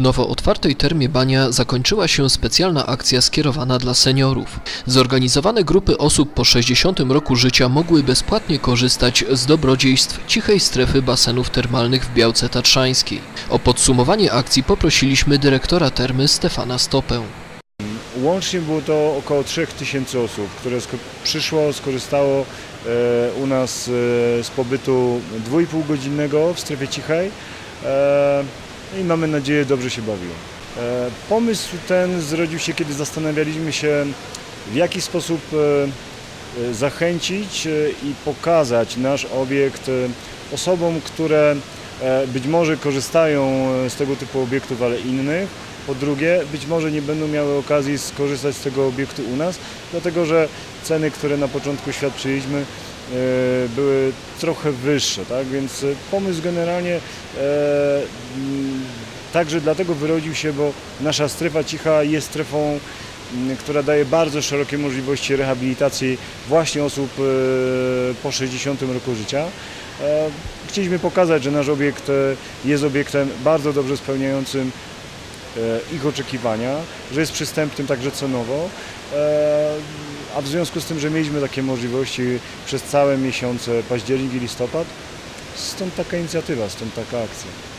nowo otwartej termie Bania zakończyła się specjalna akcja skierowana dla seniorów. Zorganizowane grupy osób po 60 roku życia mogły bezpłatnie korzystać z dobrodziejstw cichej strefy basenów termalnych w Białce Tatrzańskiej. O podsumowanie akcji poprosiliśmy dyrektora termy Stefana Stopę. Łącznie było to około 3000 osób, które przyszło, skorzystało e, u nas e, z pobytu 2,5 godzinnego w strefie cichej e, i mamy nadzieję dobrze się bawiło. E, pomysł ten zrodził się, kiedy zastanawialiśmy się w jaki sposób e, e, zachęcić i pokazać nasz obiekt osobom, które być może korzystają z tego typu obiektów, ale innych, po drugie, być może nie będą miały okazji skorzystać z tego obiektu u nas, dlatego że ceny, które na początku świadczyliśmy, były trochę wyższe, tak? Więc pomysł generalnie także dlatego wyrodził się, bo nasza strefa cicha jest strefą, mm, która daje bardzo szerokie możliwości rehabilitacji właśnie osób e, po 60 roku życia. E, Chcieliśmy pokazać, że nasz obiekt e, jest obiektem bardzo dobrze spełniającym ich oczekiwania, że jest przystępnym także cenowo, a w związku z tym, że mieliśmy takie możliwości przez całe miesiące październik i listopad, stąd taka inicjatywa, stąd taka akcja.